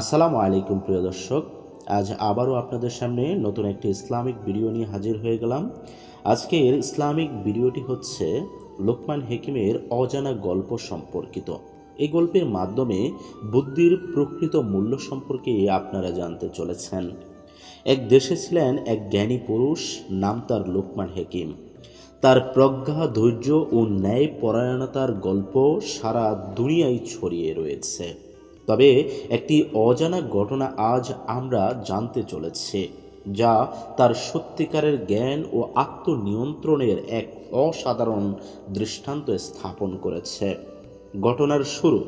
আসসালামু আলাইকুম প্রিয় দর্শক, আজ আবারও আপনাদের সামনে নতুন একটি ইসলামিক ভিডিও নিয়ে হাজির হয়ে গেলাম। আজকের ইসলামিক ভিডিওটি হচ্ছে লোকমান হেকিমের অজানা গল্প সম্পর্কিত। এই গল্পের মাধ্যমে বুদ্ধির প্রকৃত মূল্য সম্পর্কে আপনারা জানতে চলেছেন। এক দেশে ছিলেন এক জ্ঞানী পুরুষ, নাম তার লোকমান হেকিম। তার প্রজ্ঞা, ধৈর্য ও ন্যায় পরায়ণতার গল্প সারা দুনিয়ায় ছড়িয়ে রয়েছে। তবে একটি অজানা ঘটনা আজ আমরা জানতে চলেছি, যা তার সত্যিকারের জ্ঞান ও আত্মনিয়ন্ত্রণের এক অসাধারণ দৃষ্টান্ত স্থাপন করেছে। ঘটনার শুরু।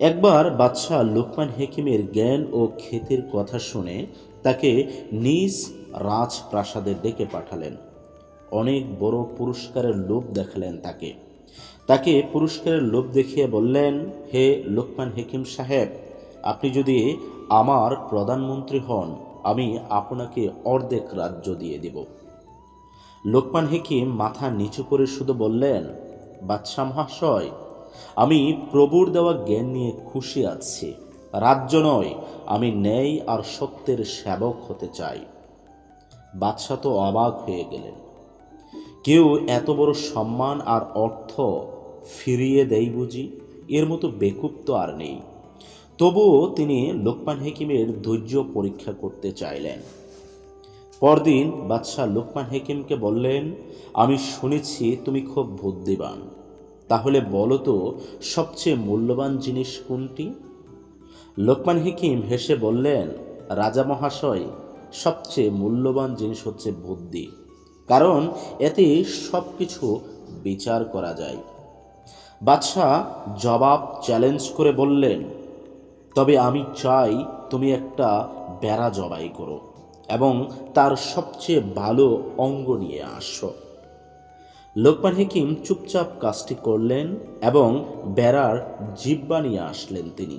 একবার বাদশাহ লোকমান হেকিমের জ্ঞান ও খ্যাতির কথা শুনে তাকে নিজ রাজপ্রাসাদে ডেকে পাঠালেন। অনেক বড় পুরস্কারের লোভ দেখালেন তাকে। তাকে পুরস্কারের লোভ দেখিয়ে বললেন, হে লোকমান হেকিম সাহেব, আপনি যদি আমার প্রধানমন্ত্রী হন, আমি আপনাকে অর্ধেক রাজ্য দিয়ে দেব লোকমান হেকিম মাথা নিচু করে শুধু বললেন, বাদশাহ মহাশয়, আমি প্রভুর দেওয়া জ্ঞান নিয়ে খুশি আছি। রাজ্য নয়, আমি ন্যায় আর সত্যের সেবক হতে চাই বাদশাহ তো অবাক হয়ে গেলেন। কেউ এত বড় সম্মান আর অর্থ ফিরিয়ে দেয় বুঝি? এর মতো বেকুব তো আর নেই। তবুও তিনি লোকমান হেকিমের ধৈর্য পরীক্ষা করতে চাইলেন। পরদিন বাদশাহ লোকমান হেকিমকে বললেন, আমি শুনেছি তুমি খুব বুদ্ধিবান তাহলে বলো তো, সবচেয়ে মূল্যবান জিনিস কোনটি? লোকমান হেকিম হেসে বললেন, রাজা মহাশয়, সবচেয়ে মূল্যবান জিনিস হচ্ছে বুদ্ধি। কারণ এতে সব কিছু বিচার করা যায়। বাদশাহ জবাব চ্যালেঞ্জ করে বললেন, তবে আমি চাই তুমি একটা বেড়া জবাই করো এবং তার সবচেয়ে ভালো অঙ্গ নিয়ে আসো। লোকমান হেকিম চুপচাপ কাজটি করলেন এবং বেড়ার জিব্বা নিয়ে আসলেন তিনি।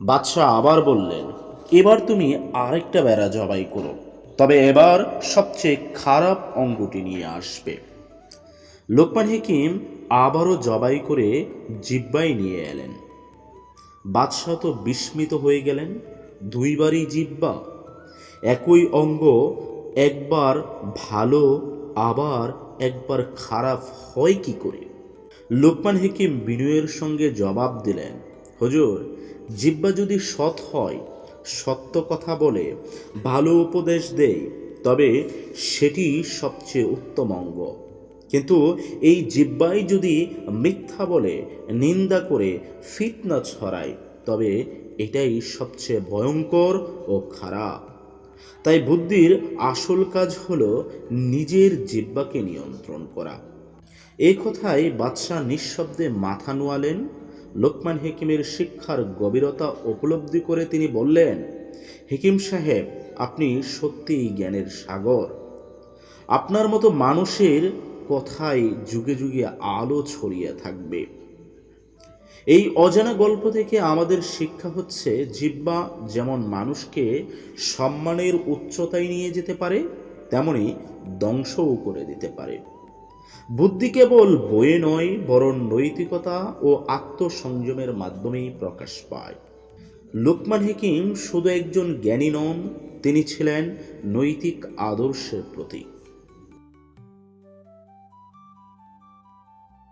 বাদশাহ আবার বললেন, এবার তুমি আরেকটা বেড়া জবাই করো। তবে এবার সবচেয়ে খারাপ অঙ্গটি নিয়ে আসবে। লোকমান হেকিম আবারও জবাই করে জিব্বাই নিয়ে এলেন। বাদশাহ তো বিস্মিত হয়ে গেলেন, দুইবারই জিব্বা। একই অঙ্গ একবার ভালো, আবার একবার খারাপ হয় কি করে? লোকমান হেকিম বিনয়ের সঙ্গে জবাব দিলেন, হুজুর, জিব্বা যদি সৎ হয় সত্য কথা বলে ভালো উপদেশ দেয় তবে সেটি সবচেয়ে উত্তম অঙ্গ। কিন্তু এই জিব্বাই যদি মিথ্যা বলে, নিন্দা করে, ফিতনা ছড়ায়, তবে এটাই সবচেয়ে ভয়ঙ্কর ও খারাপ। তাই বুদ্ধির আসল কাজ হল নিজের জিব্বাকে নিয়ন্ত্রণ করা। এই কথায় বাদশাহ নিঃশব্দে মাথা নোয়ালেন লোকমান হেকিমের শিক্ষার গভীরতা উপলব্ধি করে তিনি বললেন, হেকিম সাহেব, আপনি সত্যিই জ্ঞানের সাগর। আপনার মতো মানুষের কথায় যুগে যুগে আলো ছড়িয়ে থাকবে। এই অজানা গল্প থেকে আমাদের শিক্ষা হচ্ছে, জিব্বা যেমন মানুষকে সম্মানের উচ্চতায় নিয়ে যেতে পারে, তেমনি ধ্বংসও করে দিতে পারে। বুদ্ধি কেবল বইয়ে নয়, বরং নৈতিকতা ও আত্মসংযমের মাধ্যমেই প্রকাশ পায়। লোকমান হেকিম শুধু একজন জ্ঞানী নন, তিনি ছিলেন নৈতিক আদর্শের প্রতীক।